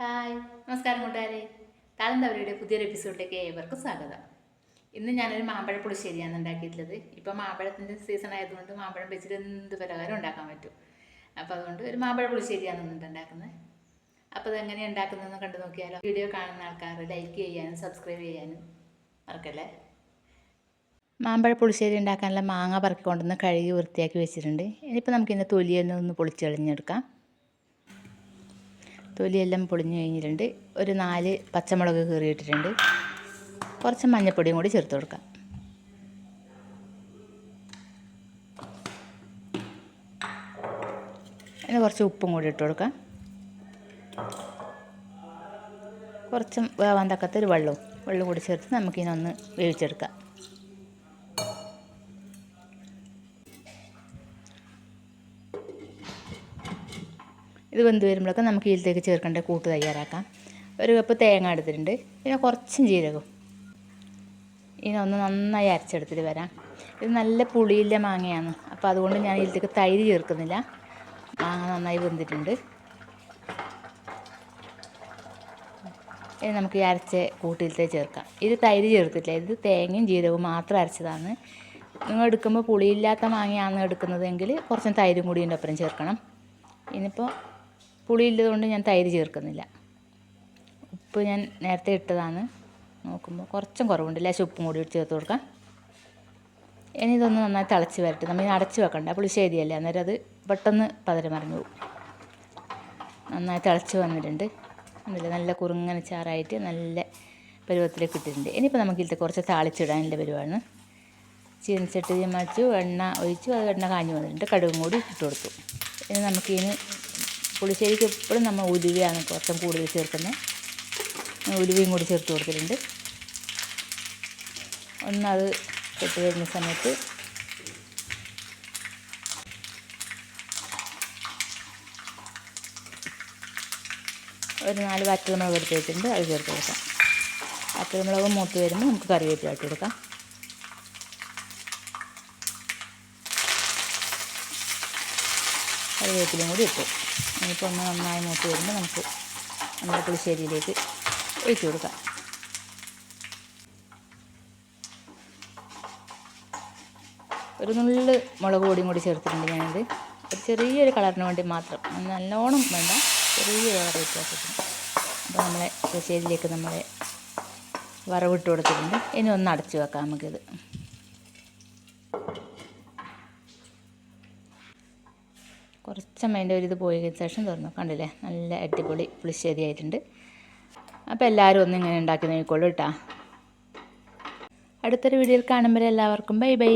Hi നമസ്കാരം കൂട്ടുകാരെ. താളന്തവരയുടെ പുതിയൊരു എപ്പിസോഡിലേക്ക് ഏവർക്കും സ്വാഗതം. ഇന്ന് ഞാനൊരു മാമ്പഴ പുളിശ്ശേരിയാണ് ഉണ്ടാക്കിയിട്ടുള്ളത്. ഇപ്പം മാമ്പഴത്തിന്റെ സീസൺ ആയതുകൊണ്ട് മാമ്പഴം വെച്ചിട്ട് എന്ത് പലഹാരം ഉണ്ടാക്കാൻ പറ്റും. അപ്പോൾ അതുകൊണ്ട് ഒരു മാമ്പഴ പുളിശ്ശേരിയാണ് ഇന്ന് ഉണ്ടാക്കുന്നത്. അപ്പോൾ അതെങ്ങനെയാണ് ഉണ്ടാക്കുന്നതെന്ന് കണ്ടു നോക്കിയാലോ. വീഡിയോ കാണുന്ന ആൾക്കാർ ലൈക്ക് ചെയ്യാനും സബ്സ്ക്രൈബ് ചെയ്യാനും മറക്കല്ലേ? മാമ്പഴ പുളിശ്ശേരി ഉണ്ടാക്കാനുള്ള മാങ്ങ പറക്കി കഴുകി വൃത്തിയാക്കി വെച്ചിട്ടുണ്ട്. ഇനിയിപ്പോൾ നമുക്കിതിന്റെ തൊലിയെല്ലാം ഒന്ന് പൊളിച്ചെളിഞ്ഞെടുക്കാം. തൊലിയെല്ലാം പൊളിഞ്ഞു കഴിഞ്ഞിട്ടുണ്ട്. ഒരു നാല് പച്ചമുളക് കീറിയിട്ടിട്ടുണ്ട്. കുറച്ച് മഞ്ഞൾപ്പൊടിയും കൂടി ചേർത്ത് കൊടുക്കാം. പിന്നെ കുറച്ച് ഉപ്പും കൂടി ഇട്ട് കൊടുക്കാം. കുറച്ച് വേവാൻ തക്കത്തൊരു വെള്ളവും വെള്ളം കൂടി ചേർത്ത് നമുക്കിനൊന്ന് വേവിച്ചെടുക്കാം. ഇത് വെന്ത് വരുമ്പോഴൊക്കെ നമുക്ക് ഇതിലേക്ക് ചേർക്കേണ്ട കൂട്ട് തയ്യാറാക്കാം. ഒരു കപ്പ് തേങ്ങ എടുത്തിട്ടുണ്ട്. പിന്നെ കുറച്ചും ജീരകം. ഇതിനൊന്ന് നന്നായി അരച്ചെടുത്തിട്ട് വരാം. ഇത് നല്ല പുളിയില്ല മാങ്ങയാണ്. അപ്പോൾ അതുകൊണ്ട് ഞാൻ ഇതിലേക്ക് തൈര് ചേർക്കുന്നില്ല. മാങ്ങ നന്നായി വെന്തിട്ടുണ്ട്. ഇനി നമുക്ക് ഈ അരച്ച കൂട്ടിലത്തെ ചേർക്കാം. ഇത് തൈര് ചേർത്തിട്ടില്ല. ഇത് തേങ്ങയും ജീരകവും മാത്രം അരച്ചതാണ്. നിങ്ങൾ എടുക്കുമ്പോൾ പുളിയില്ലാത്ത മാങ്ങയാണ് എടുക്കുന്നതെങ്കിൽ കുറച്ചും തൈരും കൂടി ഒപ്പം ചേർക്കണം. ഇനിയിപ്പോൾ പുളിയില്ലതുകൊണ്ട് ഞാൻ തൈര് ചേർക്കുന്നില്ല. ഉപ്പ് ഞാൻ നേരത്തെ ഇട്ടതാണ്. നോക്കുമ്പോൾ കുറച്ചും കുറവുണ്ട്. ലേശം ഉപ്പും കൂടി ചേർത്ത് കൊടുക്കാം. ഇനി ഇതൊന്ന് നന്നായി തിളച്ച് വരട്ടെ. നമ്മൾ അടച്ച് വെക്കണ്ട. പുളിശ്ശേരിയല്ലേ അന്നേരം അത് പെട്ടെന്ന് പതരം മറിഞ്ഞു പോകും നന്നായി തിളച്ച് വന്നിട്ടുണ്ട്. അതിൽ നല്ല കുറുങ്ങനെ ചാറായിട്ട് നല്ല പരുവത്തിലേക്ക് ഇട്ടിട്ടുണ്ട്. ഇനിയിപ്പോൾ നമുക്ക് ഇതിൽ കുറച്ച് താളിച്ചിടാനുള്ള പരിപാടിയാണ്. ചീനച്ചട്ടി മറിച്ചു എണ്ണ ഒഴിച്ചു അത് എണ്ണ കാഞ്ഞു വന്നിട്ടുണ്ട്. കടുകും കൂടി ഇട്ട് കൊടുത്തു. ഇനി നമുക്കിതിന് പുളിശ്ശേരിക്ക് എപ്പോഴും നമ്മൾ ഉലുവയാണ് കുറച്ചും കൂടുതൽ ചേർക്കുന്നത്. ഉലുവയും കൂടി ചേർത്ത് കൊടുത്തിട്ടുണ്ട്. ഒന്നത് കെട്ടി വരുന്ന സമയത്ത് ഒരു നാല് വറ്റൽമുളക് എടുത്ത് വെച്ചിട്ടുണ്ട് അത് ചേർത്ത് കൊടുക്കാം. വറ്റൽമുളക് മൂത്ത് വരുമ്പോൾ നമുക്ക് കറിവേപ്പില ഇട്ട് കൊടുക്കാം. കറിവേപ്പിലയും കൂടി ഇട്ടു. ഇനിയിപ്പോൾ ഒന്ന് നന്നായി മൂത്ത് വരുമ്പോൾ നമുക്ക് നമ്മുടെ പുളിശ്ശേരിയിലേക്ക് ഒഴിച്ചു കൊടുക്കാം. ഒരു നുള്ള് മുളക് പൊടിയും കൂടി ചേർത്തിട്ടുണ്ട് ഞാനിത്. ഒരു ചെറിയൊരു കളറിന് വേണ്ടി മാത്രം. നല്ലോണം വേണ്ട ചെറിയൊരു കളർ വ്യത്യാസത്തിന്. അപ്പോൾ നമ്മളെ പുളിശ്ശേരിയിലേക്ക് നമ്മളെ വറവിട്ട് കൊടുത്തിട്ടുണ്ട്. ഇനി ഒന്ന് അടച്ചു വെക്കാം നമുക്കിത്. കുറച്ചും അതിന്റെ ഒരു ഇത് പോയതിന് ശേഷം തുറന്നു. കണ്ടില്ലേ? നല്ല അടിപൊളി പുളിശ്ശേരി ആയിട്ടുണ്ട്. അപ്പോൾ എല്ലാവരും ഒന്ന് ഇങ്ങനെ ഉണ്ടാക്കി നോക്കിക്കോളൂ കേട്ടോ. അടുത്തൊരു വീഡിയോയിൽ കാണുമ്പോൾ എല്ലാവർക്കും ബൈ ബൈ.